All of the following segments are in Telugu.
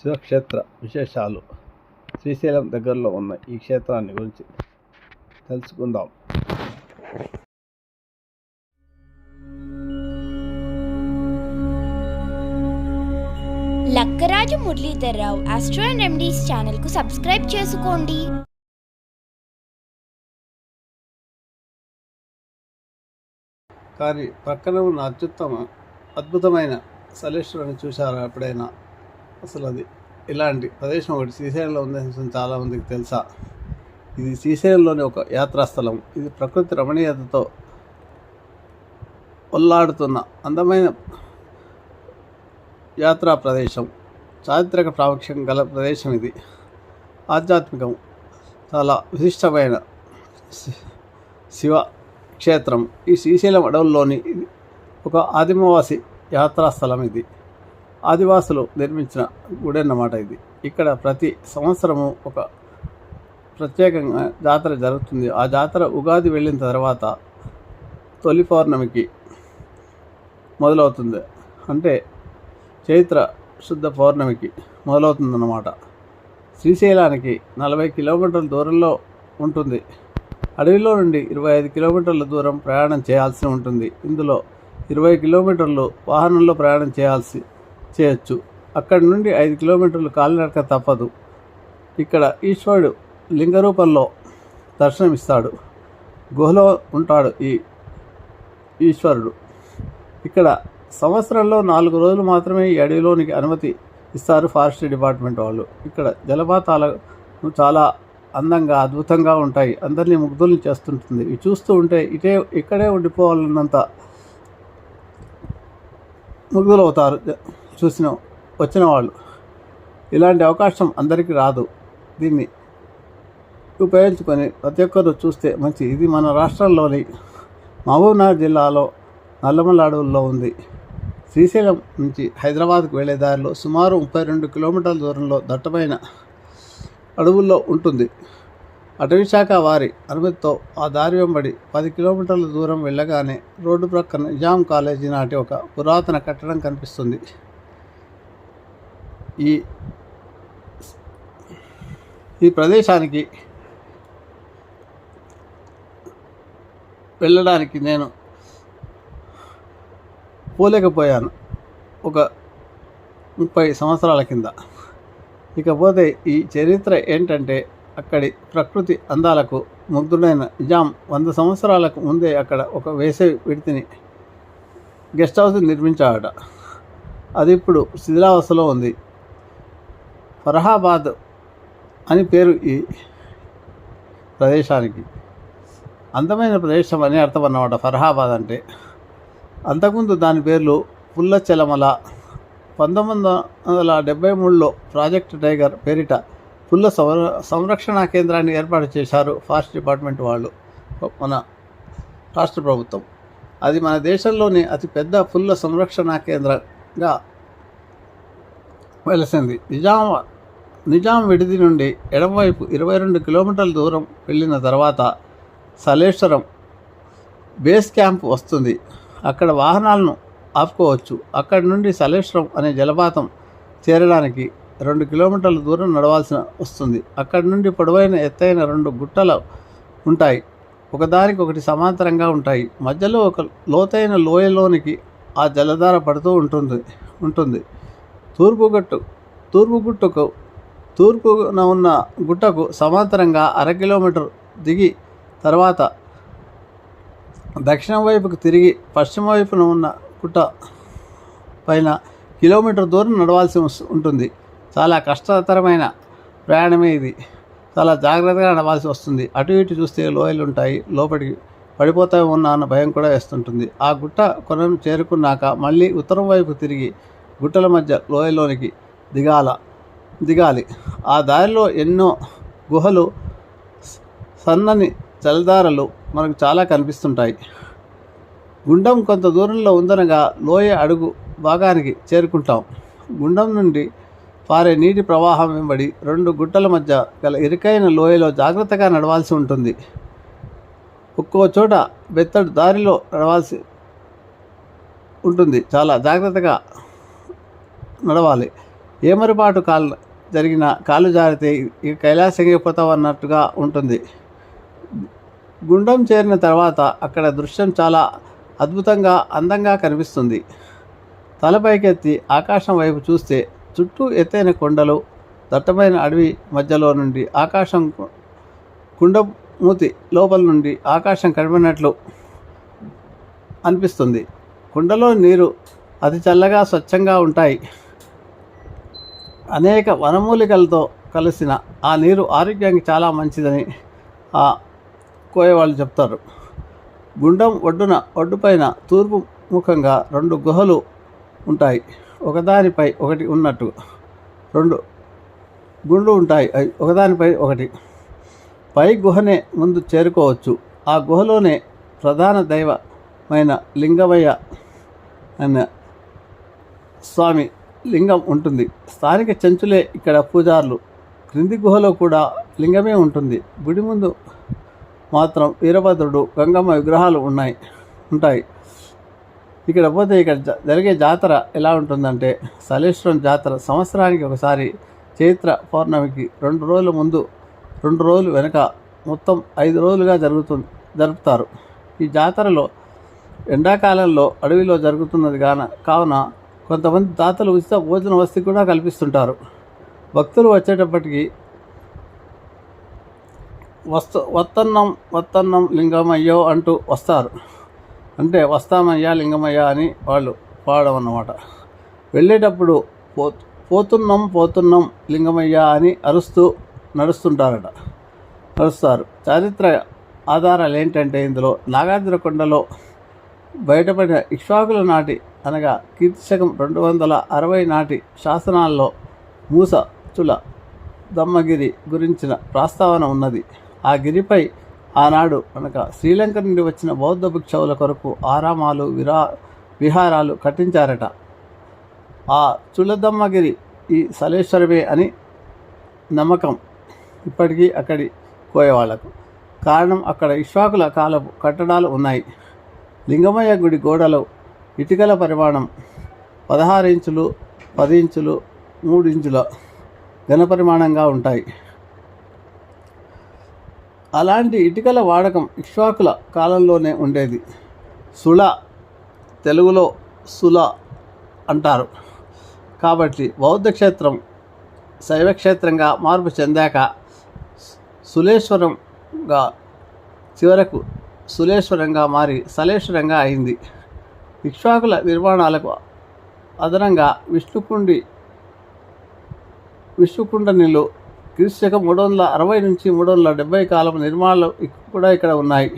శివక్షేత్ర విశేషాలు శ్రీశైలం దగ్గరలో ఉన్న ఈ క్షేత్రాన్ని గురించి తెలుసుకుందాం. Lakkaraju Muralidhar Rao astro and remedies ఛానల్కు సబ్స్క్రైబ్ చేసుకోండి. కానీ పక్కన ఉన్న అత్యుత్తమ అద్భుతమైన సలేశ్వరుని చూశారా ఎప్పుడైనా? అసలు అది ఇలాంటి ప్రదేశం ఒకటి శ్రీశైలంలో ఉందని చాలామందికి తెలుసా? ఇది శ్రీశైలంలోని ఒక యాత్రాస్థలం. ఇది ప్రకృతి రమణీయతతో ఒల్లాడుతున్న అందమైన యాత్రా ప్రదేశం. చారిత్రక ప్రాముఖ్యం గల ప్రదేశం ఇది. ఆధ్యాత్మికం చాలా విశిష్టమైన శివ క్షేత్రం. ఈ శ్రీశైలం అడవుల్లోని ఇది ఒక ఆదిమవాసి యాత్రా స్థలం ఇది. ఆదివాసులు నిర్మించిన గుడి అన్నమాట ఇది. ఇక్కడ ప్రతి సంవత్సరము ఒక ప్రత్యేకంగా జాతర జరుగుతుంది. ఆ జాతర ఉగాది వెళ్ళిన తర్వాత తొలి పౌర్ణమికి మొదలవుతుంది. అంటే చైత్ర శుద్ధ పౌర్ణమికి మొదలవుతుందన్నమాట. శ్రీశైలానికి నలభై కిలోమీటర్ల దూరంలో ఉంటుంది. అడవిలో నుండి ఇరవై ఐదు కిలోమీటర్ల దూరం ప్రయాణం చేయాల్సి ఉంటుంది. ఇందులో ఇరవై కిలోమీటర్లు వాహనంలో ప్రయాణం చేయాల్సి చేయొచ్చు. అక్కడి నుండి ఐదు కిలోమీటర్లు కాలినడక తప్పదు. ఇక్కడ ఈశ్వరుడు లింగ రూపంలో దర్శనమిస్తాడు. గుహలో ఉంటాడు ఈ ఈశ్వరుడు. ఇక్కడ సంవత్సరంలో నాలుగు రోజులు మాత్రమే ఈ అడవిలోనికి అనుమతి ఇస్తారు ఫారెస్ట్ డిపార్ట్మెంట్ వాళ్ళు. ఇక్కడ జలపాతాలు చాలా అందంగా అద్భుతంగా ఉంటాయి. అందరినీ ముగ్ధుల్ని చేస్తుంటుంది. ఇవి చూస్తూ ఉంటే ఇటే ఇక్కడే ఉండిపోవాలన్నంత ముగ్ధులవుతారు. జ- చూసిన వచ్చిన వాళ్ళు. ఇలాంటి అవకాశం అందరికీ రాదు. దీన్ని ఉపయోగించుకొని ప్రతి ఒక్కరు చూస్తే మంచి ఇది మన రాష్ట్రంలోని మహబూబ్నగర్ జిల్లాలో నల్లమల్ల అడవుల్లో ఉంది. శ్రీశైలం నుంచి హైదరాబాద్కు వెళ్ళే దారిలో సుమారు ముప్పై రెండు కిలోమీటర్ల దూరంలో దట్టమైన అడవుల్లో ఉంటుంది. అటవీ శాఖ వారి అనుమతితో ఆ దారి వెంబడి పది కిలోమీటర్ల దూరం వెళ్ళగానే రోడ్డు ప్రక్కన నిజాం కాలేజీ నాటి ఒక పురాతన కట్టడం కనిపిస్తుంది. ఈ ఈ ప్రదేశానికి వెళ్ళడానికి నేను పోలేకపోయాను. ఒక ముప్పై సంవత్సరాల కింద. ఇకపోతే ఈ చరిత్ర ఏంటంటే అక్కడి ప్రకృతి అందాలకు ముగ్ధుడైన నిజాం వంద సంవత్సరాలకు ముందే అక్కడ ఒక వేసవి విడితిని గెస్ట్ హౌస్ నిర్మించాడట. అది ఇప్పుడు శిథిలావస్థలో ఉంది. ఫరహాబాద్ అని పేరు ఈ ప్రదేశానికి. అందమైన ప్రదేశం అని అర్థం అన్నమాట ఫరహాబాద్ అంటే. అంతకుముందు దాని పేర్లు పుల్లచెలమల. పంతొమ్మిది వందల డెబ్బై మూడులో ప్రాజెక్ట్ టైగర్ పేరిట పుల్ల సంర సంరక్షణ కేంద్రాన్ని ఏర్పాటు చేశారు ఫారెస్ట్ డిపార్ట్మెంట్ వాళ్ళు మన రాష్ట్ర ప్రభుత్వం. అది మన దేశంలోని అతిపెద్ద పుల్ల సంరక్షణ కేంద్రంగా వెలసింది. నిజామాబాద్ నిజాం విడిది నుండి ఎడమవైపు ఇరవై రెండు కిలోమీటర్ల దూరం వెళ్ళిన తర్వాత సలేశ్వరం బేస్ క్యాంప్ వస్తుంది. అక్కడ వాహనాలను ఆపుకోవచ్చు. అక్కడి నుండి సలేశ్వరం అనే జలపాతం చేరడానికి రెండు కిలోమీటర్ల దూరం నడవాల్సిన వస్తుంది. అక్కడి నుండి పొడవైన ఎత్తైన రెండు గుట్టలు ఉంటాయి. ఒకదానికి ఒకటి సమాంతరంగా ఉంటాయి. మధ్యలో ఒక లోతైన లోయలోనికి ఆ జలధార పడుతూ ఉంటుంది. ఉంటుంది. తూర్పు గట్టు తూర్పు తూర్పున ఉన్న గుట్టకు సమాంతరంగా అర కిలోమీటర్ దిగి తర్వాత దక్షిణం వైపుకు తిరిగి పశ్చిమ వైపున ఉన్న గుట్ట పైన కిలోమీటర్ దూరం నడవాల్సి వస్- ఉంటుంది. చాలా కష్టతరమైన ప్రయాణమే ఇది. చాలా జాగ్రత్తగా నడవాల్సి వస్తుంది. అటు ఇటు చూస్తే లోయలు ఉంటాయి. లోపలికి పడిపోతామన్నా అన్న భయం కూడా వేస్తుంటుంది. ఆ గుట్ట కొనం చేరుకున్నాక మళ్ళీ ఉత్తరం వైపు తిరిగి గుట్టల మధ్య లోయలోనికి దిగాల. దిగాలి. ఆ దారిలో ఎన్నో గుహలు సన్నని జలధారలు మనకు చాలా కనిపిస్తుంటాయి. గుండం కొంత దూరంలో ఉందనగా లోయ అడుగు భాగానికి చేరుకుంటాం. గుండం నుండి పారే నీటి ప్రవాహం వెంబడి రెండు గుట్టల మధ్య గల ఇరుకైన లోయలో జాగ్రత్తగా నడవాల్సి ఉంటుంది. ఒక్కో చోట బెత్తడు దారిలో నడవాల్సి ఉంటుంది. చాలా జాగ్రత్తగా నడవాలి. ఏమరిపాటు కాల జరిగిన కాలు జారితే ఇక కైలాసంగి అన్నట్టుగా ఉంటుంది. గుండం చేరిన తర్వాత అక్కడ దృశ్యం చాలా అద్భుతంగా అందంగా కనిపిస్తుంది. తలపైకెత్తి ఆకాశం వైపు చూస్తే చుట్టూ ఎత్తైన కొండలు దట్టమైన అడవి మధ్యలో నుండి ఆకాశం కు- కుండమూతి లోపల నుండి ఆకాశం కనిపినట్లు అనిపిస్తుంది. కుండలో నీరు అతి చల్లగా స్వచ్ఛంగా ఉంటాయి. అనేక వనమూలికలతో కలిసిన ఆ నీరు ఆరోగ్యానికి చాలా మంచిదని ఆ కోయవాళ్ళు చెప్తారు. గుండం ఒడ్డున ఒడ్డుపైన తూర్పు ముఖంగా రెండు గుహలు ఉంటాయి. ఒకదానిపై ఒకటి ఉన్నట్టు రెండు గుండ్లు ఉంటాయి. అవి ఒకదానిపై ఒకటి. పై గుహనే ముందు చేరుకోవచ్చు. ఆ గుహలోనే ప్రధాన దైవమైన లింగమయ్య అన్న స్వామి లింగం ఉంటుంది. స్థానిక చెంచులే ఇక్కడ పూజారులు. క్రింది గుహలో కూడా లింగమే ఉంటుంది. గుడి ముందు మాత్రం వీరభద్రుడు గంగమ్మ విగ్రహాలు ఉన్నాయి ఉంటాయి. ఇక్కడ పోతే ఇక్కడ జరిగే జాతర ఎలా ఉంటుందంటే సలేశ్వరం జాతర సంవత్సరానికి ఒకసారి చైత్ర పౌర్ణమికి రెండు రోజుల ముందు రెండు రోజులు వెనుక మొత్తం ఐదు రోజులుగా జరుగుతుంది జరుపుతారు. ఈ జాతరలో ఎండాకాలంలో అడవిలో జరుగుతున్నది కాన కావున కొంతమంది దాతలు ఉచిత భోజన వసతి కూడా కల్పిస్తుంటారు. భక్తులు వచ్చేటప్పటికి వస్తు వత్తన్నం వత్తన్నం లింగమయ్యో అంటూ వస్తారు. అంటే వస్తామయ్యా లింగమయ్య అని వాళ్ళు పాడడం అన్నమాట వెళ్ళేటప్పుడు పో పోతున్నాం పోతున్నాం లింగమయ్య అని అరుస్తూ నడుస్తుంటారట. నడుస్తారు. చారిత్ర ఆధారాలు ఏంటంటే ఇందులో నాగార్జున కొండలో బయటపడిన ఇక్ష్వాకుల నాటి అనగా కీర్తిశకం రెండు వందల అరవై నాటి శాసనాల్లో మూస చుల దమ్మగిరి గురించిన ప్రస్తావన ఉన్నది. ఆ గిరిపై ఆనాడు అనగా శ్రీలంక నుండి వచ్చిన బౌద్ధ భిక్షవుల కొరకు ఆరామాలు విరా విహారాలు కట్టించారట. ఆ చులదమ్మగిరి ఈ సలేశ్వరమే అని నమ్మకం ఇప్పటికీ అక్కడి కోయేవాళ్ళకు. కారణం అక్కడ ఇష్వాకుల కాలపు కట్టడాలు ఉన్నాయి. లింగమయ్య గుడి గోడలో ఇటుకల పరిమాణం పదహారు ఇంచులు పది ఇంచులు మూడు ఇంచుల ఘన పరిమాణంగా ఉంటాయి. అలాంటి ఇటుకల వాడకం ఇక్ష్వాకుల కాలంలోనే ఉండేది. సుళ తెలుగులో సుల అంటారు. కాబట్టి బౌద్ధ క్షేత్రం శైవ క్షేత్రంగా మార్పు చెందాక సులేశ్వరంగా చివరకు సులేశ్వరంగా మారి సలేశ్వరంగా అయింది. ఇక్ష్వాకుల నిర్మాణాలకు అదనంగా విష్ణుకుండి విష్ణుకుండనిలు క్రీస్తు మూడు వందల అరవై నుంచి మూడు వందల డెబ్బై కాలం నిర్మాణాలు కూడా ఇక్కడ ఉన్నాయి.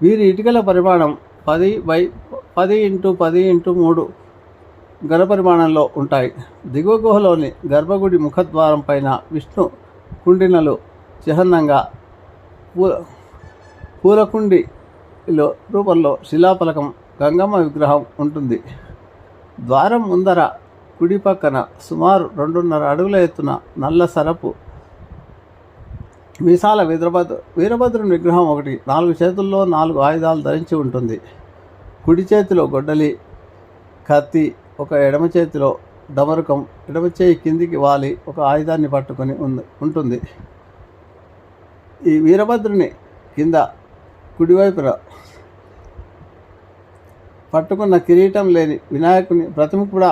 వీరి ఇటుకల పరిమాణం పది బై పది ఇంటూ పది ఇంటూ మూడు గర్భపరిమాణంలో పరిమాణంలో ఉంటాయి. దిగువ గుహలోని గర్భగుడి ముఖద్వారం పైన విష్ణు కుండినలు చిహ్నంగా పూ పూలకుండిలో రూపంలో శిలాఫలకం గంగమ్మ విగ్రహం ఉంటుంది. ద్వారం ముందర కుడి పక్కన సుమారు రెండున్నర అడుగుల ఎత్తున నల్ల సరపు విశాల వీరభద్ర వీరభద్రుని విగ్రహం ఒకటి నాలుగు చేతుల్లో నాలుగు ఆయుధాలు ధరించి ఉంటుంది. కుడి చేతిలో గొడ్డలి కత్తి ఒక ఎడమ చేతిలో డమరుకం ఎడమ చేయి కిందికి వాలి ఒక ఆయుధాన్ని పట్టుకొని ఉంది ఉంటుంది. ఈ వీరభద్రుని కింద కుడివైపున పట్టుకున్న కిరీటం లేని వినాయకుని ప్రతిమ కూడా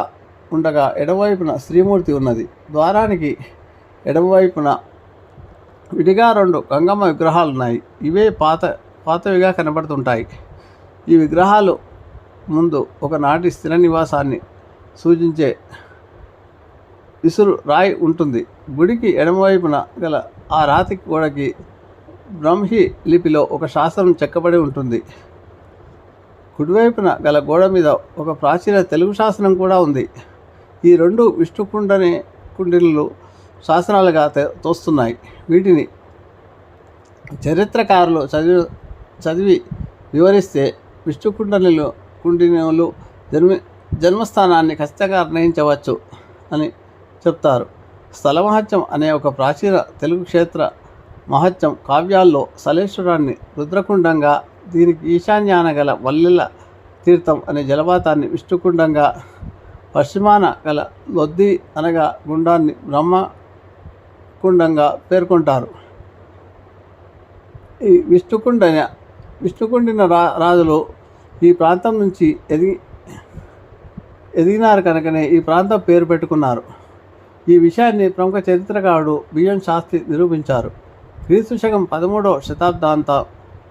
ఉండగా ఎడమవైపున శ్రీమూర్తి ఉన్నది. ద్వారానికి ఎడమవైపున విడిగా రెండు గంగమ్మ విగ్రహాలు ఉన్నాయి ఇవే పాత పాతవిగా కనబడుతుంటాయి. ఈ విగ్రహాలు ముందు ఒకనాటి స్థిర నివాసాన్ని సూచించే విసురు రాయి ఉంటుంది. గుడికి ఎడమవైపున గల ఆ రాతి గోడకి బ్రహ్మి లిపిలో ఒక శాస్త్రం చెక్కబడి ఉంటుంది. కుడివైపున గల గోడ మీద ఒక ప్రాచీన తెలుగు శాసనం కూడా ఉంది. ఈ రెండు విష్ణుకుండనే కుండిలు శాసనాలుగా తోస్తున్నాయి. వీటిని చరిత్రకారులు చదివి చదివి వివరిస్తే విష్ణుకుండనిలు కుండినులు జన్మ జన్మస్థానాన్ని ఖచ్చితంగా నిర్ణయించవచ్చు అని చెప్తారు. స్థల మహత్యం అనే ఒక ప్రాచీన తెలుగు క్షేత్ర మహత్యం కావ్యాల్లో సలేశ్వరాన్ని రుద్రకుండంగా దీనికి ఈశాన్యాన గల వల్లెల తీర్థం అనే జలపాతాన్ని విష్ణుకుండంగా పశ్చిమాన గల లొద్ది అనగా గుండాన్ని బ్రహ్మకుండంగా పేర్కొంటారు. ఈ విష్ణుకుండ విష్ణుకుండిన రా రాజులు ఈ ప్రాంతం నుంచి ఎదిగి ఎదిగినారు కనుకనే ఈ ప్రాంతం పేరు పెట్టుకున్నారు. ఈ విషయాన్ని ప్రముఖ చరిత్రకారుడు బిఎన్ శాస్త్రి నిరూపించారు. క్రీస్తు శకం పదమూడవ శతాబ్దాంత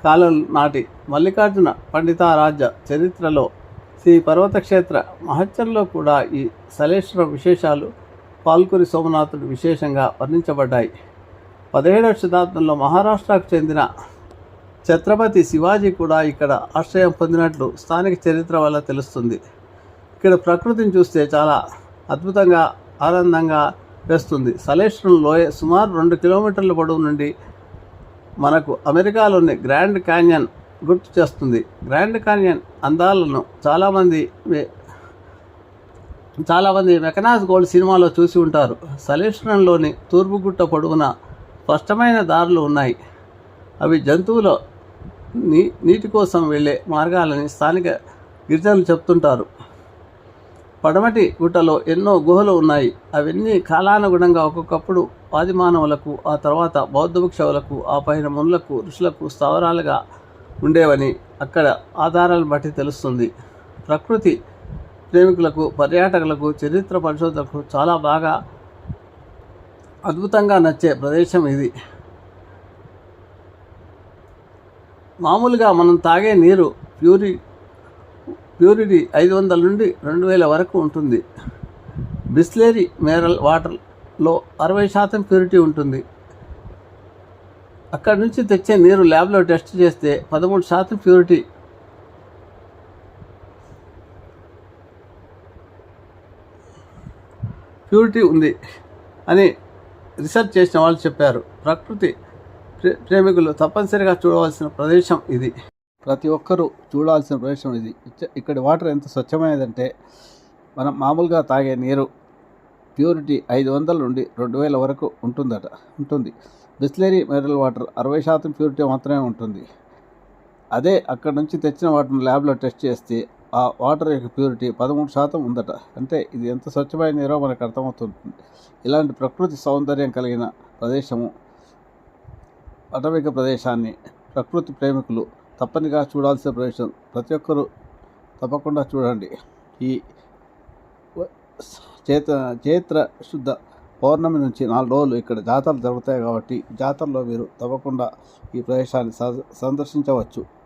కాలం నాటి మల్లికార్జున పండితారాజ్య చరిత్రలో శ్రీ పర్వత క్షేత్ర మహత్యంలో కూడా ఈ సలేశ్వర విశేషాలు పాల్కురి సోమనాథుడు విశేషంగా వర్ణించబడ్డాయి. పదిహేడవ శతాబ్దంలో మహారాష్ట్రకు చెందిన ఛత్రపతి శివాజీ కూడా ఇక్కడ ఆశ్రయం పొందినట్లు స్థానిక చరిత్ర వల్ల తెలుస్తుంది. ఇక్కడ ప్రకృతిని చూస్తే చాలా అద్భుతంగా ఆనందంగా వేస్తుంది. సలేశ్వరం లోయ సుమారు రెండు కిలోమీటర్ల పొడవు నుండి మనకు అమెరికాలోని గ్రాండ్ క్యాన్యన్ గుర్తు చేస్తుంది. గ్రాండ్ క్యాన్యన్ అందాలను చాలామంది చాలామంది మెకనాజ్ గోల్డ్ సినిమాలో చూసి ఉంటారు. సలేషన్లోని తూర్పుగుట్ట పొడవున స్పష్టమైన దారులు ఉన్నాయి. అవి జంతువుల నీ నీటి కోసం వెళ్ళే మార్గాలని స్థానిక గిరిజనులు చెప్తుంటారు. పడమటి గుట్టలో ఎన్నో గుహలు ఉన్నాయి. అవన్నీ కాలానుగుణంగా ఒక్కొక్కప్పుడు ఆదిమానవులకు ఆ తర్వాత బౌద్ధ భిక్షవులకు ఆ పైన మునులకు ఋషులకు స్థావరాలుగా ఉండేవని అక్కడ ఆధారాలను బట్టి తెలుస్తుంది. ప్రకృతి ప్రేమికులకు పర్యాటకులకు చరిత్ర పరిశోధకులకు చాలా బాగా అద్భుతంగా నచ్చే ప్రదేశం ఇది. మామూలుగా మనం తాగే నీరు ప్యూరి ప్యూరిటీ ఐదు వందల నుండి రెండు వేల వరకు ఉంటుంది. బిస్లేరీ మినరల్ లో అరవై శాతం ప్యూరిటీ ఉంటుంది. అక్కడి నుంచి తెచ్చే నీరు ల్యాబ్లో టెస్ట్ చేస్తే పదమూడు శాతం ప్యూరిటీ. ప్యూరిటీ ఉంది అని రీసెర్చ్ చేసిన వాళ్ళు చెప్పారు. ప్రకృతి ప్రే- ప్రేమికులు తప్పనిసరిగా చూడవలసిన ప్రదేశం ఇది. ప్రతి ఒక్కరూ చూడాల్సిన ప్రదేశం ఇది. ఇక్కడి వాటర్ ఎంత స్వచ్ఛమైనదంటే మనం మామూలుగా తాగే నీరు ప్యూరిటీ ఐదు వందల నుండి రెండు వేల వరకు ఉంటుందట ఉంటుంది. బిస్లరీ మినరల్ వాటర్ అరవై శాతం ప్యూరిటీ మాత్రమే ఉంటుంది. అదే అక్కడ నుంచి తెచ్చిన వాటిని ల్యాబ్లో టెస్ట్ చేస్తే ఆ వాటర్ యొక్క ప్యూరిటీ పదమూడు శాతం ఉందట. అంటే ఇది ఎంత స్వచ్ఛమైన నీరో మనకు అర్థమవుతుంది. ఇలాంటి ప్రకృతి సౌందర్యం కలిగిన ప్రదేశము అటవిక ప్రదేశాన్ని ప్రకృతి ప్రేమికులు తప్పనిగా చూడాల్సిన ప్రదేశం. ప్రతి ఒక్కరూ తప్పకుండా చూడండి. ఈ చేత చైత్ర శుద్ధ పౌర్ణమి నుంచి నాలుగు రోజులు ఇక్కడ జాతరలు జరుగుతాయి కాబట్టి జాతరలో మీరు తప్పకుండా ఈ ప్రదేశాన్ని స- సందర్శించవచ్చు.